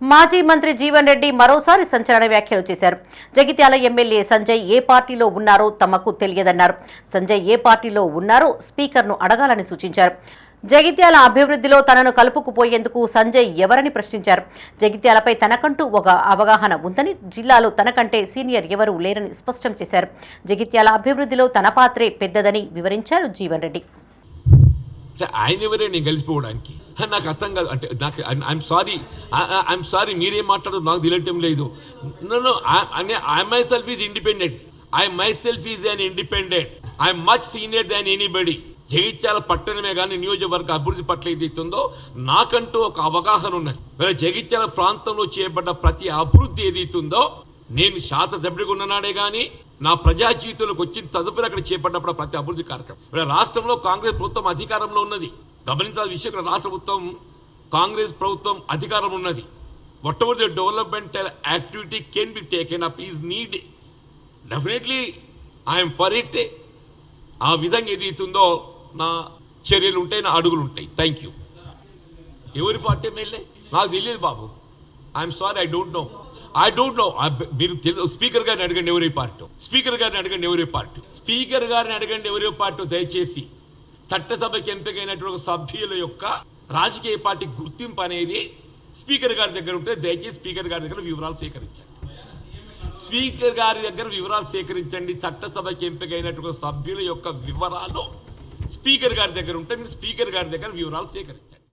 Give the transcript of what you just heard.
మాజీ మంత్రి జీవన్ రెడ్డి మరోసారి సంచలన వ్యాఖ్యలు చేశారు. జగిత్యాల ఎమ్మెల్యే సంజయ్ ఏ పార్టీలో ఉన్నారో తమకు తెలియదన్నారు. సంజయ్ ఏ పార్టీలో ఉన్నారో స్పీకర్ను అడగాలని సూచించారు. జగిత్యాల అభివృద్ధిలో తనను కలుపుకుపోయేందుకు సంజయ్ ఎవరని ప్రశ్నించారు. జగిత్యాలపై తనకంటూ ఒక అవగాహన ఉందని జిల్లాలో తనకంటే సీనియర్ ఎవరూ లేరని స్పష్టం చేశారు. జగిత్యాల అభివృద్ధిలో తన పాత్రే పెద్దదని వివరించారు జీవన్ రెడ్డి. అంటే ఆయన ఎవరే నేను కలిసిపోవడానికి? నాకు అర్థం కాదు. అంటే నాకు ఐఎమ్ సారీ ఐఎమ్ సారీ మీరేం మాట్లాడదు నాకు తెలియటం లేదు. నన్ను I myself is independent I myself is an independent I'm much senior than anybody Jagtial పట్టణమే కానీ నియోజకవర్గ అభివృద్ధి పట్ల ఏదైతుందో నాకంటూ ఒక అవగాహన ఉన్నది. జగిత్యాల ప్రాంతంలో చేయబడ్డ ప్రతి అభివృద్ధి ఏదైతుందో నేను శాత సభ్యుడిగా ఉన్ననాడే కానీ నా ప్రజా జీవితంలోకి వచ్చిన తదుపరి అక్కడ చేపట్టినప్పుడు ప్రతి అభివృద్ధి కార్యక్రమం. రాష్ట్రంలో కాంగ్రెస్ ప్రభుత్వం అధికారంలో ఉన్నది. గమనించాల్సిన విషయం రాష్ట్ర ప్రభుత్వం కాంగ్రెస్ ప్రభుత్వం అధికారం ఉన్నది. Whatever the developmental activity can be taken up is need definitely I'm for it ఆ విధంగా ఏదైతుందో నా చర్యలు ఉంటాయి నా అడుగులు ఉంటాయి. థ్యాంక్ యూ ఎవరి పార్టీ ఎమ్మెల్యే? నాకు తెలియదు బాబు. I'm sorry I don't know I don't know మీరు స్పీకర్ గారిని అడగండి ఎవరే పార్టీ స్పీకర్ గారిని అడగండి ఎవరే పార్టీ స్పీకర్ గారిని అడగండి ఎవరే పార్టీ దయచేసి చట్టసభకి ఎంపికైనటువంటి సభ్యుల యొక్క రాజకీయ పార్టీ గుర్తింపు అనేది స్పీకర్ గారి దగ్గర ఉంటే దయచేసి స్పీకర్ గారి దగ్గర వివరాలు సేకరించండి. స్పీకర్ గారి దగ్గర వివరాలు సేకరించండి. చట్టసభకి ఎంపికైనటువంటి సభ్యుల యొక్క వివరాలు స్పీకర్ గారి దగ్గర ఉంటే మీరు స్పీకర్ గారి దగ్గర వివరాలు సేకరించండి.